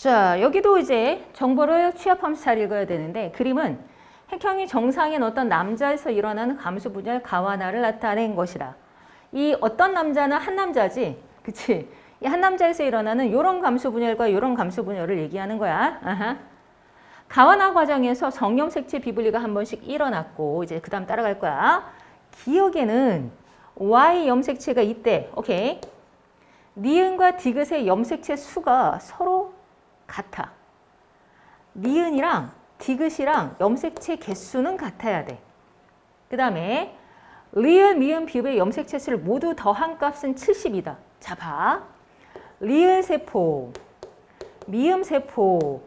자, 여기도 이제 정보를 취합하면서 잘 읽어야 되는데 그림은 획형이 정상인 어떤 남자에서 일어나는 감수 분열 가와나를 나타낸 것이라. 이 어떤 남자는 한 남자지, 그치? 이 한 남자에서 일어나는 요런 감수 분열과 요런 감수 분열을 얘기하는 거야. 아하. 가와나 과정에서 정염색체 비분리가 한 번씩 일어났고 이제 그 다음 따라갈 거야. 기억에는 Y 염색체가 있대. 오케이. 니은과 디귿의 염색체 수가 서로 같아. 니은이랑 디귿이랑 염색체 개수는 같아야 돼. 그 다음에 리을, 미음, 비읍의 염색체 수를 모두 더한 값은 70이다. 자, 봐. 리을 세포, 미음 세포,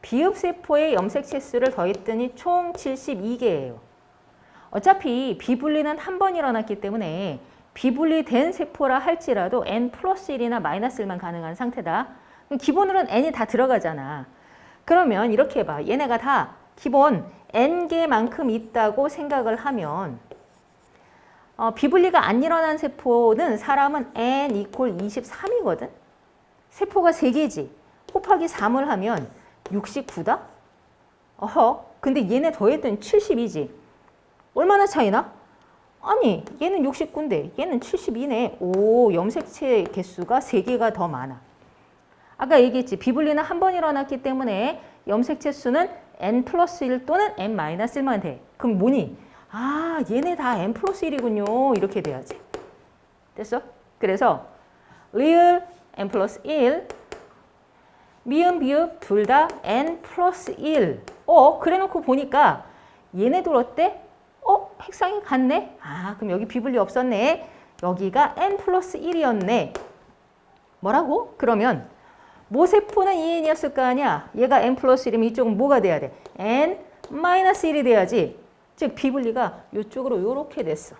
비읍 세포의 염색체 수를 더했더니 총 72개예요. 어차피 비분리는 한 번 일어났기 때문에 비분리된 세포라 할지라도 n 플러스 1이나 마이너스 1만 가능한 상태다. 기본으로는 n이 다 들어가잖아. 그러면 이렇게 해봐. 얘네가 다 기본 n개만큼 있다고 생각을 하면 어, 비분리가 안 일어난 세포는 사람은 n 이퀄 23이거든. 세포가 3개지. 곱하기 3을 하면 69다? 어허, 근데 얘네 더했더니 72지. 얼마나 차이나? 아니, 얘는 69인데 얘는 72네. 오, 염색체 개수가 3개가 더 많아. 아까 얘기했지. 비분리는 한 번 일어났기 때문에 염색체 수는 n 플러스 1 또는 n 마이너스 1만 돼. 그럼 뭐니? 아, 얘네 다 n 플러스 1이군요. 이렇게 돼야지. 됐어? 그래서 리을 n 플러스 1 미음, 비읍 둘 다 n 플러스 1. 어, 그래 놓고 보니까 얘네들 어때? 어, 핵상이 같네? 아, 그럼 여기 비분리 없었네. 여기가 n 플러스 1이었네. 뭐라고? 그러면 모세포는 2n이었을 거 아니야? 얘가 n 플러스 1이면 이쪽은 뭐가 돼야 돼? n 마이너스 1이 돼야지. 즉 비분리가 이쪽으로 이렇게 됐어.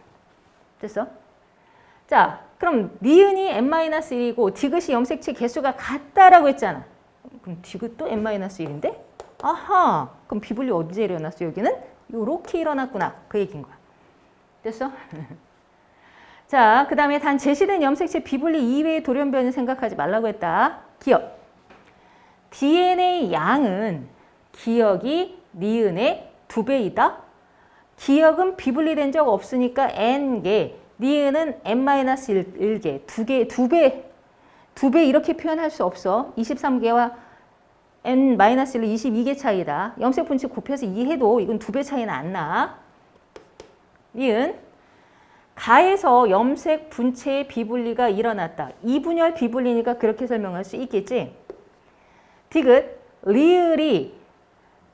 됐어? 자, 그럼 니은이 n-1이고 디귿이 염색체 개수가 같다라고 했잖아. 그럼 디귿도 n-1인데? 아하, 그럼 비분리 언제 일어났어? 여기는 이렇게 일어났구나. 그 얘기인 거야. 됐어? 자, 그 다음에 단 제시된 염색체 비분리 이외의 돌연변을 생각하지 말라고 했다. 기억. DNA 양은 기억이 니은의 두 배이다. 기억은 비분리된 적 없으니까 n개, 니은은 n-1개, 두 개, 두 배, 두 배 이렇게 표현할 수 없어. 23개와 n-1은 22개 차이다. 염색 분치 곱해서 2해도 이건 두 배 차이는 안 나. 니은 가에서 염색 분체의 비분리가 일어났다. 이분열 비분리니까 그렇게 설명할 수 있겠지. 디귿 리을이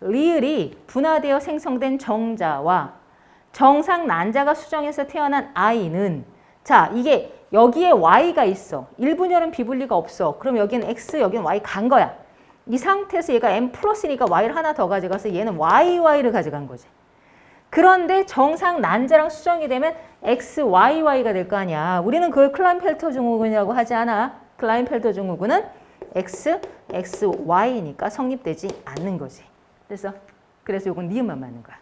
리을이 분화되어 생성된 정자와 정상 난자가 수정해서 태어난 아이는 자 이게 여기에 y가 있어. 1분열은 비분리가 없어. 그럼 여기는 x, 여기는 y 간 거야. 이 상태에서 얘가 m 플러스니까 y를 하나 더 가져가서 얘는 yy,를 가져간 거지. 그런데 정상 난자랑 수정이 되면 x, y, y가 될 거 아니야. 우리는 그걸 클라인펠터 증후군이라고 하지 않아. 클라인펠터 증후군은 x, x, y니까 성립되지 않는 거지. 그래서 그래서 이건 니은만 맞는 거야.